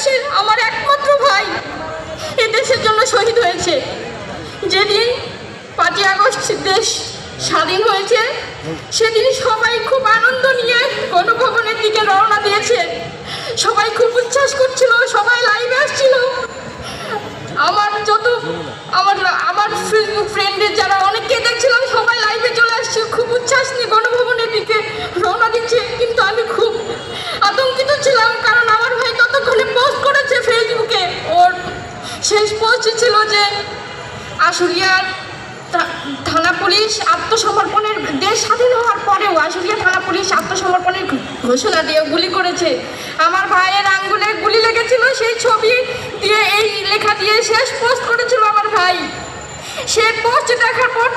দেশের আমার একমাত্র ভাই এ দেশের জন্য শহীদ হয়েছে। যেদিন পাঁচই আগস্ট দেশ স্বাধীন হয়েছে, সেদিন সবাই খুব আনন্দ নিয়ে গণভবনের দিকে রওনা দিয়েছে। সবাই খুব উচ্ছ্বাস করছিল, সবাই লাইভে আশুলিয়ার থানা পুলিশ আত্মসমর্পণের, দেশ স্বাধীন হওয়ার পরেও আশুলিয়া থানা পুলিশ আত্মসমর্পণের ঘোষণা দিয়ে গুলি করেছে। আমার ভাইয়ের আঙ্গুলে গুলি লেগেছিল, সেই ছবি দিয়ে, এই লেখা দিয়ে শেষ পোস্ট করেছিল আমার ভাই। সে পোস্ট দেখার পর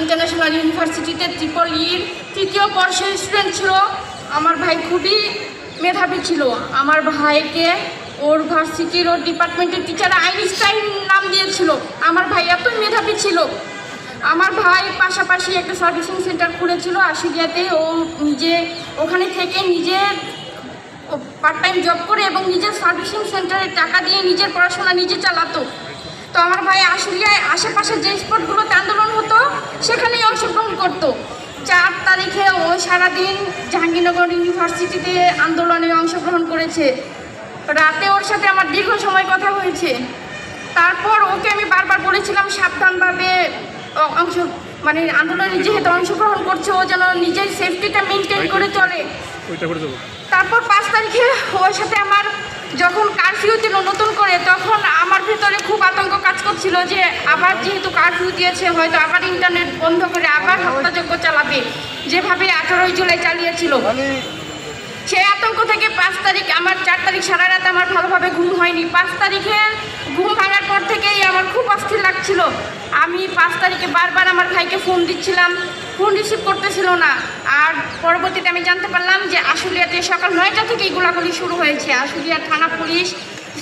ইন্টারন্যাশনাল ইউনিভার্সিটিতে ট্রিপল ইর তৃতীয় বর্ষের স্টুডেন্ট ছিল। আমার ভাই খুবই মেধাবী ছিল। আমার ভাইকে ওর ভার্সিটির ওর ডিপার্টমেন্টের টিচার আইনস্টাইন নাম দিয়েছিল। আমার ভাই এত মেধাবী ছিল। আমার ভাই পাশাপাশি একটা সার্ভিসিং সেন্টার খুলেছিল আশুলিয়াতে। ও নিজে ওখানে থেকে নিজে পার্ট টাইম জব করে এবং নিজের সার্ভিসিং সেন্টারে টাকা দিয়ে নিজের পড়াশোনা নিজে চালাতো। তো আমার ভাই আশুলিয়ায় আশেপাশে যে স্পটগুলোতে আন্দোলন হতো সেখানেই অংশগ্রহণ করতো। চার তারিখে ও সারাদিন জাহাঙ্গীরনগর ইউনিভার্সিটিতে আন্দোলনে অংশগ্রহণ করেছে। রাতে ওর সাথে আমার দীর্ঘ সময় কথা হয়েছে। তারপর ওকে আমি বারবার বলেছিলাম সাবধানভাবে অংশ মানে আন্দোলনে যেহেতু অংশগ্রহণ করছে ও যেন নিজের সেফটিটা মেনটেন করে চলে। তারপর পাঁচ তারিখে ওর সাথে আমার যখন কারফিউ দিল নতুন করে তখন আমার করছিল যে আবার যেহেতু কারফিউ দিয়েছে, হয়তো আবার ইন্টারনেট বন্ধ করে আবার হত্যাযজ্ঞ চালাবে। যেভাবে আঠারোই জুলাই চালিয়েছিল। সেই আতঙ্ক থেকে পাঁচ তারিখ, আমার চার তারিখ সারা রাত আমার ভালোভাবে ঘুম হয়নি। পাঁচ তারিখে ঘুম ভাঙার পর থেকেই আমার খুব অস্থির লাগছিল। আমি পাঁচ তারিখে বারবার আমার ভাইকে ফোন দিচ্ছিলাম। ফোন রিসিভ করতেছিল না। আর পরবর্তীতে আমি জানতে পারলাম যে আশুলিয়াতে সকাল নয়টা থেকেই গোলাগুলি শুরু হয়েছে। আশুলিয়া থানা পুলিশ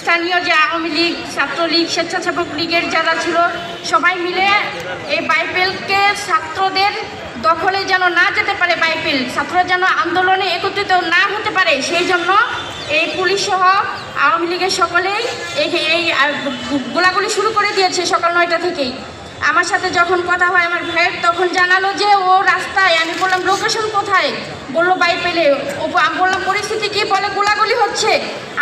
স্থানীয় যে আওয়ামী লীগ, ছাত্রলীগ, স্বেচ্ছাসেবক লীগের যারা ছিল, সবাই মিলে এই বাইবেলকে ছাত্রদের দখলে যেন না যেতে পারে বাইবেল ছাত্ররা যেন আন্দোলনে একত্রিত না হতে পারে, সেই জন্য এই পুলিশ সহ আওয়ামী লীগের সকলেই এই এই গোলাগুলি শুরু করে দিয়েছে সকাল নয়টা থেকেই। আমার সাথে যখন কথা হয় আমার ভাইয়ের, তখন জানালো যে ও রাস্তায়, আমি বললাম লোকেশন কোথায়? বলল বাইপেলে ও আমি বললাম, পরিস্থিতি কি? বলে, গোলাগুলি হচ্ছে।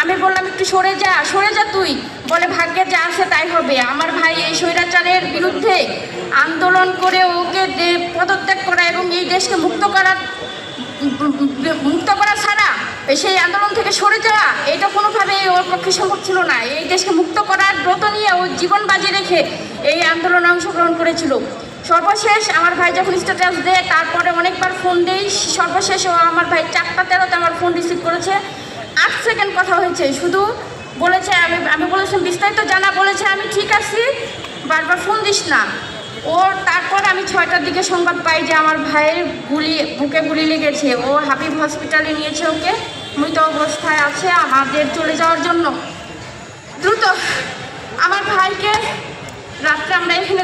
আমি বললাম, একটু সরে যা সরে যা তুই। বলে, ভাগ্যে যা আছে তাই হবে। আমার ভাই এই স্বৈরাচারের বিরুদ্ধে আন্দোলন করে ওকে পদত্যাগ করা এবং এই দেশকে মুক্ত করার মুক্ত করা ছাড়া সেই আন্দোলন থেকে সরে যাওয়া, এটা কোনোভাবে ওর পক্ষে সম্ভব ছিল না। এই দেশকে মুক্ত করার ব্রত নিয়ে ও জীবন বাজি রেখে এই আন্দোলনে অংশগ্রহণ করেছিল। সর্বশেষ আমার ভাই যখন স্ট্যাটাস দেয়, তারপরে অনেকবার ফোন দেই। সর্বশেষ ও আমার ভাই চারটা তেরোতে আমার ফোন রিসিভ করেছে। আট সেকেন্ড কথা হয়েছে। শুধু বলেছে, আমি আমি বলেছিলাম, বিস্তারিত জানা, বলেছে, আমি ঠিক আছি, বারবার ফোন দিস না। ওর তারপর আমি ছয়টার দিকে সংবাদ পাই যে আমার ভাইয়ের গুলি, বুকে গুলি লেগেছে। ও হাবিব হসপিটালে নিয়েছে ওকে। মৃত অবস্থায় আছে, আমাদের চলে যাওয়ার জন্য। দ্রুত, আমার ভাইকে রাত্রে আমরা এখানে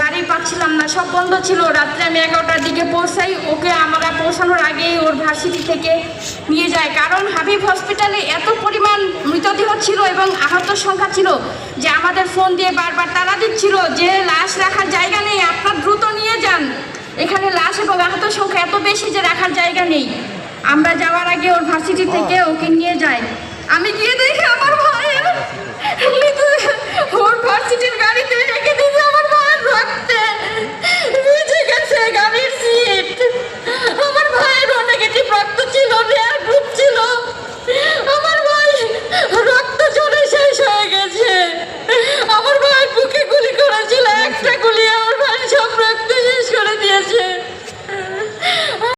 গাড়ি পাচ্ছিলাম না, সব বন্ধ ছিল। রাত্রে আমি এগারোটার দিকে পৌঁছাই, ওকে আমরা পৌঁছানোর আগেই ওর ভার্সিটি থেকে নিয়ে যায়। কারণ হাবিব হসপিটালে এত পরিমাণ মৃতদেহ ছিল এবং আহত সংখ্যা ছিল যে আমাদের ফোন দিয়ে বারবার তারা দিচ্ছিল যে, লাশ রাখার জায়গা নেই, আপনার দ্রুত নিয়ে যান। এখানে লাশ এবং আহত সংখ্যা এত বেশি যে রাখার জায়গা নেই। আমরা যাওয়ার আগে ওর ভার্সিটি থেকে ওকে নিয়ে যাই।